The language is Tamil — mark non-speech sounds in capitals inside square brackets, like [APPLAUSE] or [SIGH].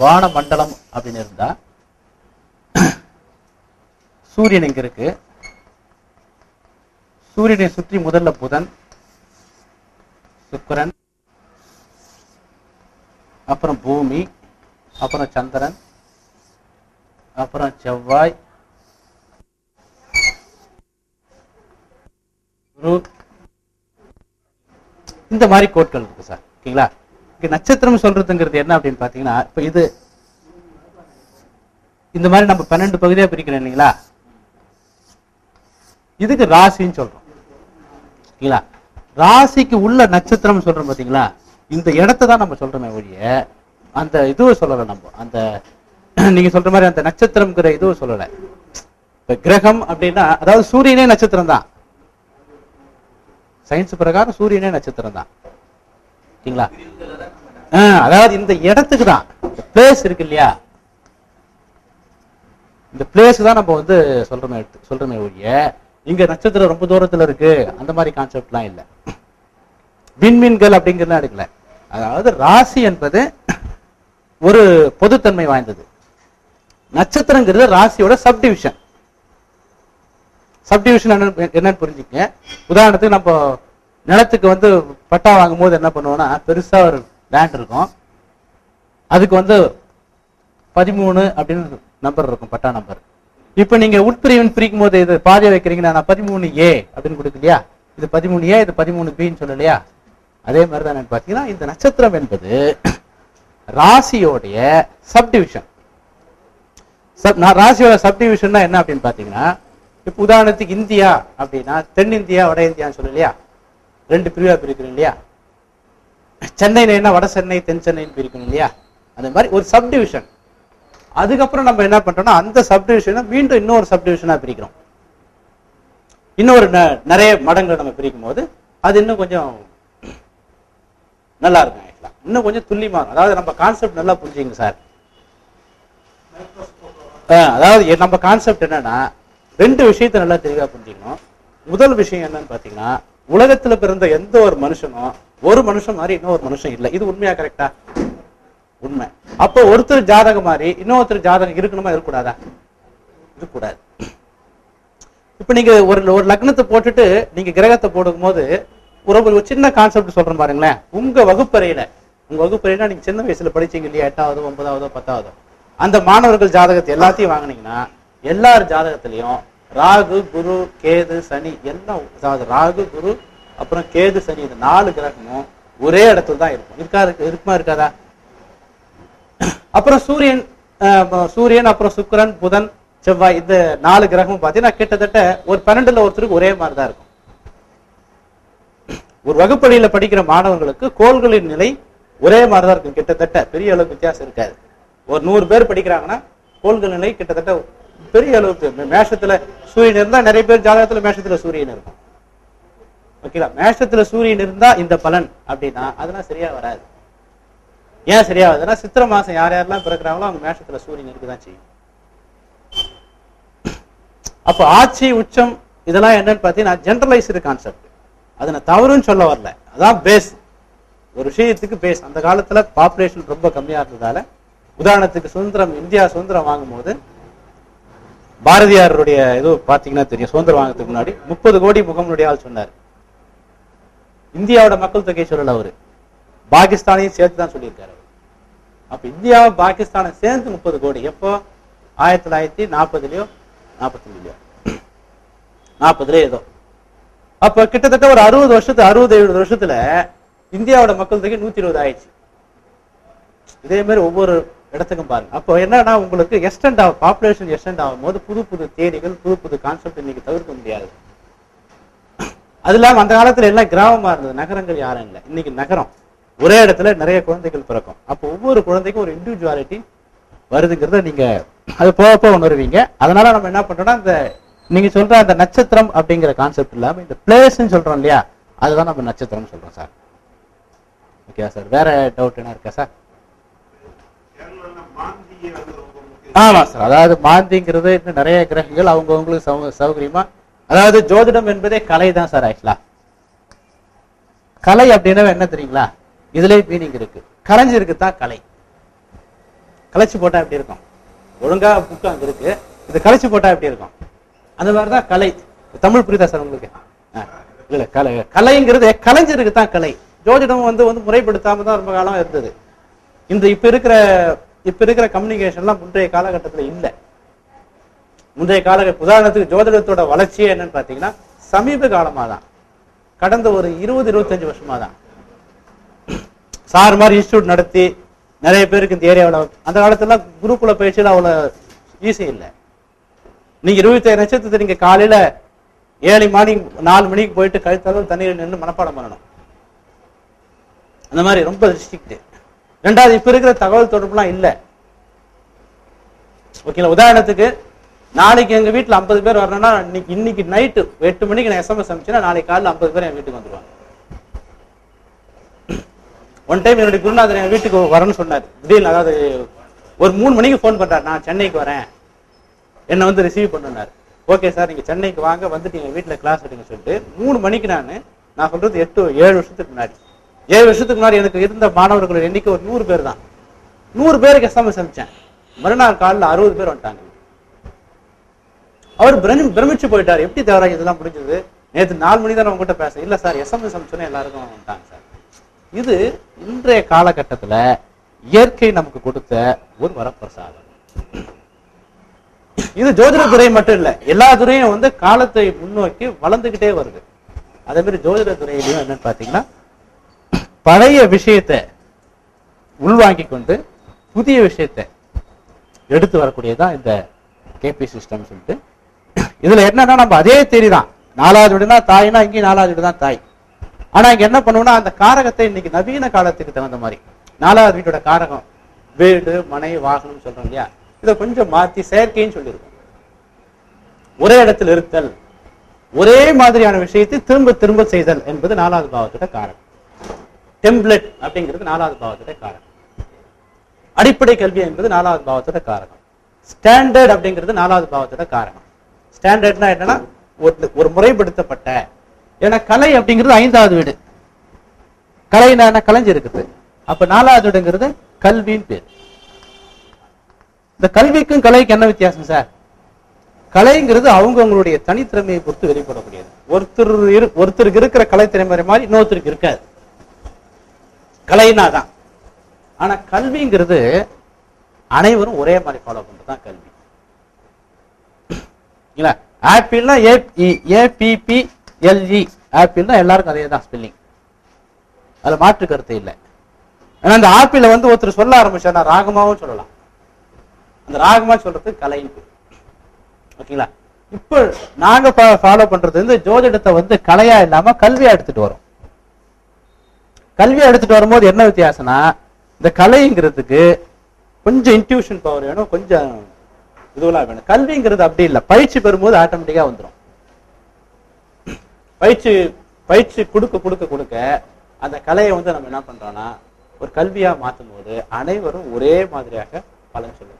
வான மண்டலம் அப்படின்னு இருந்தா சூரியன் இங்க இருக்கு. சூரியனை சுற்றி முதல்ல புதன் சுக்கிரன் அப்புறம் பூமி அப்புறம் சந்திரன் அப்புறம் செவ்வாய் குரு. இந்த மாதிரி கோட்கள் இருக்கு சார். ஓகேங்களா? இங்க நட்சத்திரம் சொல்றதுங்கிறது என்ன அப்படின்னு பாத்தீங்கன்னா இப்ப இது இந்த மாதிரி நம்ம பன்னெண்டு பகுதியா பிரிக்கிறோம் இல்லைங்களா? இதுக்கு ராசின்னு சொல்றோம். ஓகேங்களா ராசிக்கு உள்ள நட்சத்திரம் சொல்றோம் பாத்தீங்களா? இந்த இடத்த தான் நம்ம சொல்றோமே ஒழிய அந்த இதுவை சொல்லலை நம்ம. அந்த [CLEARS THROAT] நீங்க சொல்ற மாதிரி அந்த நட்சத்திரம்ங்கிற இதுவை சொல்லலை. இப்ப கிரகம் அப்படின்னா அதாவது சூரியனே நட்சத்திரம் தான் சயின்ஸ் பிரகாரம் சூரியனே நட்சத்திரம் தான் ஓகேங்களா அதாவது இந்த இடத்துக்கு தான். பிளேஸ் இருக்கு இல்லையா? இந்த பிளேஸ் தான் நம்ம வந்து சொல்றோமே சொல்றோமே ஒழிய இங்க நட்சத்திரம் ரொம்ப தூரத்துல இருக்கு. அந்த மாதிரி கான்செப்ட்லாம் இல்ல. விண்மீன்கள் அப்படிங்கிறதுலாம் எடுக்கல. அதாவது ராசி என்பது ஒரு பொதுத்தன்மை வாய்ந்தது. நட்சத்திரங்கிறது ராசியோட சப்டிவிஷன் சப்டிவிஷன் என்னன்னு புரிஞ்சுக்க உதாரணத்துக்கு நம்ம நிலத்துக்கு வந்து பட்டா வாங்கும் போது என்ன பண்ணுவோம்னா பெருசா ஒரு லேண்ட் இருக்கும். அதுக்கு வந்து பதிமூணு அப்படின்னு நம்பர் இருக்கும் பட்டா நம்பர் இப்போ நீங்க உட்பிரிவின் பிரிக்கும் போது இது பாதியை வைக்கிறீங்கன்னா நான் பதிமூணு ஏ அப்படின்னு கொடுக்கலையா இது பதிமூணு ஏ இது பதிமூணு பின்னு சொல்லலையா அதே மாதிரி தான் பார்த்தீங்கன்னா இந்த நட்சத்திரம் என்பது ராசியோடைய சப்டிவிஷன் சப் நான் ராசியோட சப்டிவிஷன்னா என்ன அப்படின்னு பார்த்தீங்கன்னா இப்போ உதாரணத்துக்கு இந்தியா அப்படின்னா தென்னிந்தியா வட இந்தியான்னு சொல்லலையா ரெண்டு பிரிவா பிரிக்கிறோம் இல்லையா? சென்னையில் என்ன வட சென்னை தென் சென்னைன்னு பிரிக்கணும் இல்லையா? அந்த மாதிரி ஒரு சப்டிவிஷன் அதுக்கப்புறம் நம்ம என்ன பண்றோம்னா அந்த சப்டிவிஷனை மீண்டும் இன்னொரு சப்டிவிஷனா பிரிக்கிறோம். இன்னொரு ந- நிறைய மடங்களை நம்ம பிரிக்கும் போது அது இன்னும் கொஞ்சம் நல்லா இருக்கும் ஆக்சுவலா இன்னும் கொஞ்சம் துல்லியமா இருக்கும். அதாவது நம்ம கான்செப்ட் நல்லா புரிஞ்சுங்க சார் ஆஹ் அதாவது நம்ம கான்செப்ட் என்னன்னா ரெண்டு விஷயத்தை நல்லா தெளிவாக புரிஞ்சுக்கணும். முதல் விஷயம் என்னன்னு பார்த்தீங்கன்னா உலகத்தில் பிறந்த எந்த ஒரு மனுஷனும் ஒரு மனுஷன் மாதிரி இன்னொரு மனுஷன் இல்லை. இது உண்மையா கரெக்டா உண்மை. அப்போ ஒருத்தர் ஜாதகம் மாதிரி இன்னொருத்தர் ஜாதகம் இருக்கணுமா இருக்கக்கூடாதா? இருக்கக்கூடாது. இப்ப நீங்க ஒரு ஒரு லக்னத்தை போட்டுட்டு நீங்க கிரகத்தை போடும்போது ஒரு ஒரு சின்ன கான்செப்ட் சொல்றேன் பாருங்களேன். உங்க வகுப்பறையில உங்க வகுப்பறையில நீங்க சின்ன வயசுல படிச்சீங்க இல்லையா? எட்டாவது ஒன்பதாவதோ பத்தாவதோ? அந்த மாணவர்கள் ஜாதகத்தை எல்லாத்தையும் வாங்குனீங்கன்னா எல்லார் ஜாதகத்திலையும் ராகு குரு கேது சனி எல்லாம் அதாவது ராகு குரு அப்புறம் கேது சனி இந்த நாலு கிரகமும் ஒரே இடத்துல தான் இருக்கும். இருக்கா இருக்கு- இருக்குமா இருக்காதா? அப்புறம் சூரியன் சூரியன் அப்புறம் சுக்கிரன் புதன் செவ்வாய் இந்த நாலு கிரகமும் பார்த்தீங்கன்னா கிட்டத்தட்ட ஒரு பன்னெண்டுல ஒருத்தருக்கு ஒரே மாதிரி தான் இருக்கும். ஒரு வகுப்படியில படிக்கிற மாணவர்களுக்கு கோள்களின் நிலை ஒரே மாதிரி தான் இருக்கும். கிட்டத்தட்ட பெரிய அளவுக்கு வித்தியாசம் இருக்காது. ஒரு நூறு பேர் படிக்கிறாங்கன்னா கோள்கள் நிலை கிட்டத்தட்ட பெரிய அளவுக்கு மேஷத்துல சூரியன் இருந்தா நிறைய பேர் ஜாதகத்துல மேஷத்துல சூரியன் இருக்கும். ஓகேங்களா? மேஷத்துல சூரியன் இருந்தா இந்த பலன் அப்படின்னா அதெல்லாம் சரியா வராது. ஏன் சரியா வருதுன்னா சித்திரை மாசம் யார் யாரெல்லாம் பிறக்கிறாங்களோ அவங்க மேஷத்துல சூரியன் இருக்குதான் செய்யும். அப்போ ஆட்சி உச்சம் இதெல்லாம் என்னன்னு பார்த்தீங்கன்னா ஜென்ரலைஸ்டு கான்செப்ட் அதை நான் தவறுன்னு சொல்ல வரல. அதான் பேஸ் ஒரு விஷயத்துக்கு பேஸ் அந்த காலத்துல பாப்புலேஷன் ரொம்ப கம்மியா இருந்ததால உதாரணத்துக்கு சுதந்திரம் இந்தியா சுதந்திரம் வாங்கும்போது பாரதியாருடைய இது பாத்தீங்கன்னா தெரியும் சுதந்திரம் வாங்குறதுக்கு முன்னாடி முப்பது கோடி முகமுடைய ஆள் சொன்னார். இந்தியாவோட மக்கள் தொகை சொல்லல அவரு. பாகிஸ்தானையும் சேர்த்து தான் சொல்லியிருக்காரு அப்ப இந்தியாவை பாகிஸ்தானை சேர்ந்து முப்பது கோடி. எப்போ? ஆயிரத்தி தொள்ளாயிரத்தி நாற்பதுலயோ நாற்பத்தஞ்சுலயோ நாற்பதுல ஏதோ. அப்ப கிட்டத்தட்ட ஒரு அறுபது வருஷத்து அறுபது எழுபது வருஷத்துல இந்தியாவோட மக்கள் தொகை நூத்தி இருபது ஆயிடுச்சு. இதே மாதிரி ஒவ்வொரு இடத்துக்கும் பாருங்க. அப்போ என்னன்னா உங்களுக்கு எக்ஸ்டெண்ட் ஆகும் பாப்புலேஷன் எக்ஸ்டெண்ட் ஆகும் போது புது புது தேதிகள் புது புது கான்செப்ட் இன்னைக்கு தவிர்க்க முடியாது. அது இல்லாமல் அந்த காலத்தில் எல்லாம் கிராமமாக இருந்தது. நகரங்கள் யாரும் இல்லை. இன்னைக்கு நகரம். ஒரே இடத்துல நிறைய குழந்தைகள் பிறக்கும். அப்போ ஒவ்வொரு குழந்தைக்கும் ஒரு இண்டிவிஜுவாலிட்டி வருதுங்கிறத நீங்கள் அது போக போக உணர்வீங்க. அதனால நம்ம என்ன பண்ணுறோம்னா இந்த நீங்கள் சொல்கிற அந்த நட்சத்திரம் அப்படிங்கிற கான்செப்ட் இல்லாமல் இந்த பிளேஸ்ன்னு சொல்கிறோம் இல்லையா? அதுதான் நம்ம நட்சத்திரம் சொல்கிறோம் சார். Okay sir? வேற டவுட் என்ன இருக்கா சார்? ஆமாம் சார். அதாவது மாந்திங்கிறது இன்னும் நிறைய கிரகங்கள் அவங்கவுங்களுக்கு சௌ சௌகரியமாக அதாவது ஜோதிடம் என்பதே கலை தான் சார் ஆக்சுவலா. கலை அப்படின்னா என்ன தெரியுங்களா? இதுலயே மீனிங் இருக்கு. கலைஞ்சிருக்கு தான் கலை. கலைச்சு போட்டா எப்படி இருக்கும்? ஒழுங்கா புக்கு அங்க இருக்கு. இது கலைச்சு போட்டா எப்படி இருக்கும்? அந்த மாதிரிதான் கலை. தமிழ் புரியுதா சார் உங்களுக்கு? இல்ல கலை. கலைங்கிறது கலைஞ்சிருக்கு தான் கலை. ஜோதிடம் வந்து வந்து முறைப்படுத்தாம தான் ரொம்ப காலம் இருந்தது. இந்த இப்ப இருக்கிற இப்ப இருக்கிற கம்யூனிகேஷன்லாம் முந்தைய காலகட்டத்துல இல்ல. முந்தைய கால உதாரணத்துக்கு ஜோதிடத்தோட வளர்ச்சியே என்னன்னு பாத்தீங்கன்னா சமீப காலமாக தான் கடந்த ஒரு இருபது இருபத்தஞ்சு வருஷமாக தான் சார் மாதிரி இன்ஸ்டியூட் நடத்தி நிறைய பேருக்கு இந்த ஏரியாவில் அந்த காலத்துல குருகுல பயிற்சியில் அவ்வளவு ஈஸி இல்லை. நீங்க இருபத்தி நட்சத்திரத்தை நீங்க காலையில ஏழு மணி நாலு மணிக்கு போயிட்டு கழுத்தாலும் தண்ணீர் நின்று மனப்பாடம் பண்ணணும். அந்த மாதிரி ரொம்ப ஸ்ட்ரிக்ட் ரெண்டாவது இப்ப இருக்கிற தகவல் தொடர்புலாம் இல்ல. ஓகேங்களா? உதாரணத்துக்கு நாளைக்கு எங்க வீட்டுல 50 பேர் வரணும்னா இன்னைக்கு இன்னைக்கு நைட்டு எட்டு மணிக்கு நான் எஸ்எம்எஸ் அனுப்பிச்சுன்னா நாளைக்கு காலைல 50 பேர் என் வீட்டுக்கு வந்துருவாங்க. ஒன் டைம் என்னுடைய குருநாதர் என் வீட்டுக்கு வரேன்னு சொன்னார். திடீர்னு அதாவது ஒரு மூணு மணிக்கு ஃபோன் பண்றாரு. நான் சென்னைக்கு வரேன். என்னை வந்து ரிசீவ் பண்ணுனார். ஓகே சார் நீங்க சென்னைக்கு வாங்க வந்துட்டு எங்க வீட்டில் கிளாஸ் எடுங்க சொல்லிட்டு மூணு மணிக்கு நான் நான் சொல்றது எட்டு ஏழு வருஷத்துக்கு முன்னாடி. ஏழு வருஷத்துக்கு முன்னாடி எனக்கு இருந்த மாணவர்களுடைய எண்ணிக்கை ஒரு நூறு பேர் தான். நூறு பேருக்கு எஸ்எம்எஸ் அனுப்பிச்சேன். மறுநாள் காலைல அறுபது பேர் வந்துட்டாங்க. அவர் பிரமி- பிரமிச்சு போயிட்டார். எப்படி தேவராஜ் இதெல்லாம் முடிஞ்சது நேத்து நாலு மணி தான் உங்ககிட்ட பேச இல்ல சார் எஸ்எம்எஸ் அனுப்பிச்சோன்னே எல்லாருக்கும் வந்துட்டாங்க சார். இது இன்றைய காலகட்டத்துல இயற்கை நமக்கு கொடுத்த ஒரு வரப்பிரசாதம். இது ஜோதிட துறை மட்டும் இல்ல எல்லா துறையும் வந்து காலத்தை முன்னோக்கி வளர்ந்துகிட்டே வருது. அதே மாதிரி ஜோதிட துறையிலையும் என்னன்னு பாத்தீங்கன்னா பழைய விஷயத்தை உள்வாங்கி கொண்டு புதிய விஷயத்தை எடுத்து வரக்கூடியதான் இந்த கேபி சிஸ்டம் சொல்லிட்டு இதுல என்னன்னா நம்ம அதே தேதி தான் நாலாவது வீடுனா தாய்னா இங்கேயும் நாலாவது வீடு தான் தாய். ஆனா இங்க என்ன பண்ணுவோம்னா அந்த காரகத்தை இன்னைக்கு நவீன காலத்துக்கு தகுந்த மாதிரி நாலாவது வீட்டோட காரகம் வீடு மனை வாகனம் சொல்றோம் இல்லையா? இதை கொஞ்சம் மாத்தி செயற்கைன்னு சொல்லியிருக்கோம். ஒரே இடத்தில் இருத்தல் ஒரே மாதிரியான விஷயத்தை திரும்ப திரும்ப செய்தல் என்பது நாலாவது பாவத்தோட காரகம். டெம்ப்ளெட் அப்படிங்கிறது நாலாவது பாவத்தோட காரகம். அடிப்படை கல்வி என்பது நாலாவது பாவத்தோட காரகம். ஸ்டாண்டர்ட் அப்படிங்கிறது நாலாவது பாவத்தோட காரணம் ஸ்டாண்டர்ட்னா என்னன்னா ஒரு ஒரு முறைப்படுத்தப்பட்ட ஏன்னா கலை அப்படிங்கிறது ஐந்தாவது வீடு. கலைனா என்ன? இருக்குது. அப்ப நாலாவது வீடுங்கிறது கல்வின்னு பேர். இந்த கல்விக்கும் கலைக்கும் என்ன வித்தியாசம் சார்? கலைங்கிறது அவங்கவுங்களுடைய தனித்திறமையை பொறுத்து வெளிப்படக்கூடியது. ஒருத்தர் இரு- ஒருத்தருக்கு இருக்கிற கலைத்திறமை மாதிரி இன்னொருத்தருக்கு இருக்காது. கலைனா தான் ஆனா கல்விங்கிறது அனைவரும் ஒரே மாதிரி ஃபாலோ பண்றது தான் கல்வி. இல்ல ஆப்பிள்னா ஏ ஏபிபி எல்இ ஆப்பிள்னா எல்லாருக்கும் அதே தான் ஸ்பெல்லிங் அதுல மாற்று கருத்து இல்லை. ஏன்னா அந்த ஆப்பிள வந்து ஒருத்தர் சொல்ல ஆரம்பிச்சா ராகமாவும் சொல்லலாம். அந்த ராகமா சொல்றது கலைன்னு ஓகேங்களா? இப்போ நாங்க ஃபாலோ பண்றது வந்து ஜோதிடத்தை வந்து கலையா இல்லாம கல்வியா எடுத்துட்டு வரோம். கல்வியா எடுத்துட்டு வரும்போது என்ன வித்தியாசம்னா இந்த கலைங்கிறதுக்கு கொஞ்சம் இன்ட்யூஷன் பவர் வேணும் கொஞ்சம் இதுவெல்லாம் வேணும். கல்விங்கிறது அப்படி இல்லை. பயிற்சி பெறும்போது ஆட்டோமேட்டிக்கா வந்துடும் பயிற்சி பயிற்சி கொடுக்க கொடுக்க கொடுக்க அந்த கலையை வந்து நம்ம என்ன பண்றோம்னா ஒரு கல்வியா மாற்றும் போது அனைவரும் ஒரே மாதிரியாக பலன் சொல்லுவோம்